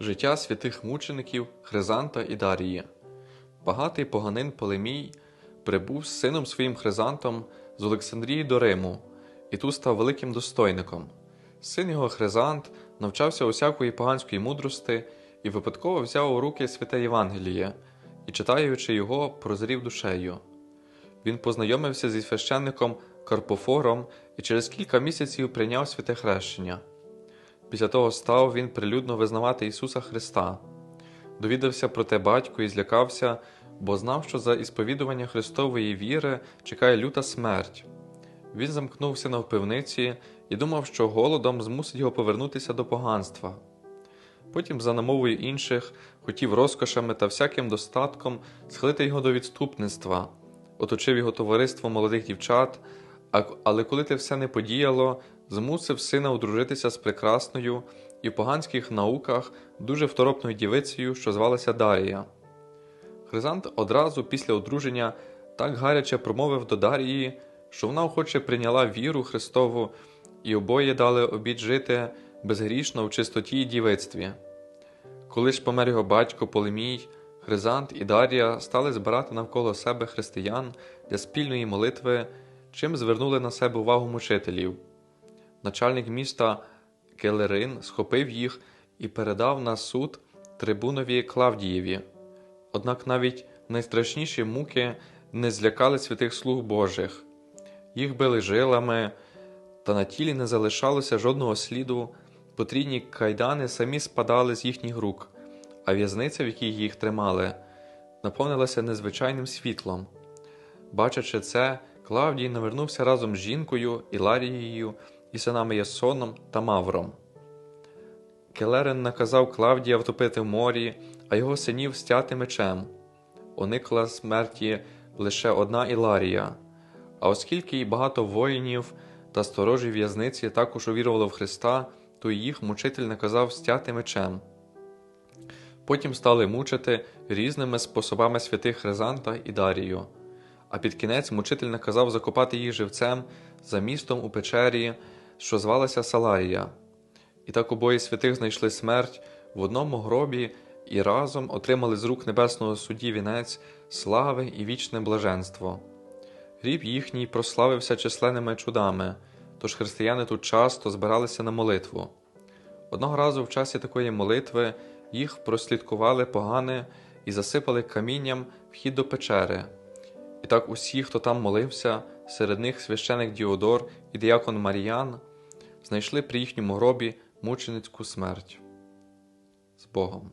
Життя святих мучеників Хризанта і Дарії. Багатий поганин Полемій прибув з сином своїм Хризантом з Олександрії до Риму, і тут став великим достойником. Син його Хризант навчався усякої поганської мудрости і випадково взяв у руки святе Євангеліє і, читаючи його, прозрів душею. Він познайомився зі священником Карпофором і через кілька місяців прийняв святе хрещення. Після того став він прилюдно визнавати Ісуса Христа. Довідався про те батько і злякався, бо знав, що за ісповідування Христової віри чекає люта смерть. Він замкнувся на впивниці і думав, що голодом змусить його повернутися до поганства. Потім, за намовою інших, хотів розкошами та всяким достатком схилити його до відступництва, оточив його товариство молодих дівчат, але коли те все не подіяло, змусив сина одружитися з прекрасною і в поганських науках дуже второпною дівицею, що звалася Дарія. Хризант одразу після одруження так гаряче промовив до Дарії, що вона охоче прийняла віру Христову, і обоє дали обід жити безгрішно в чистоті й дівицтві. Коли ж помер його батько Полемій, Хризант і Дарія стали збирати навколо себе християн для спільної молитви, чим звернули на себе увагу мучителів. Начальник міста Келерин схопив їх і передав на суд трибунові Клавдієві. Однак навіть найстрашніші муки не злякали святих слуг Божих. Їх били жилами, та на тілі не залишалося жодного сліду, потрійні кайдани самі спадали з їхніх рук, а в'язниця, в якій їх тримали, наповнилася незвичайним світлом. Бачачи це, Клавдій навернувся разом з жінкою, Іларією і синами Ясоном та Мавром. Келерен наказав Клавдія втопити в морі, а його синів стяти мечем. Уникла смерті лише одна Іларія. А оскільки й багато воїнів та сторожі в'язниці також увірували в Христа, то їх мучитель наказав стяти мечем. Потім стали мучити різними способами святих Хризанта і Дарію. А під кінець мучитель наказав закопати їх живцем за містом у печері, що звалася Саларія. І так обоє святих знайшли смерть в одному гробі і разом отримали з рук небесного судді вінець слави і вічне блаженство. Гріб їхній прославився численними чудами, тож християни тут часто збиралися на молитву. Одного разу в часі такої молитви їх прослідкували погани і засипали камінням вхід до печери. І так усі, хто там молився, серед них священик Діодор і діакон Маріян, знайшли при їхньому гробі мученицьку смерть. З Богом.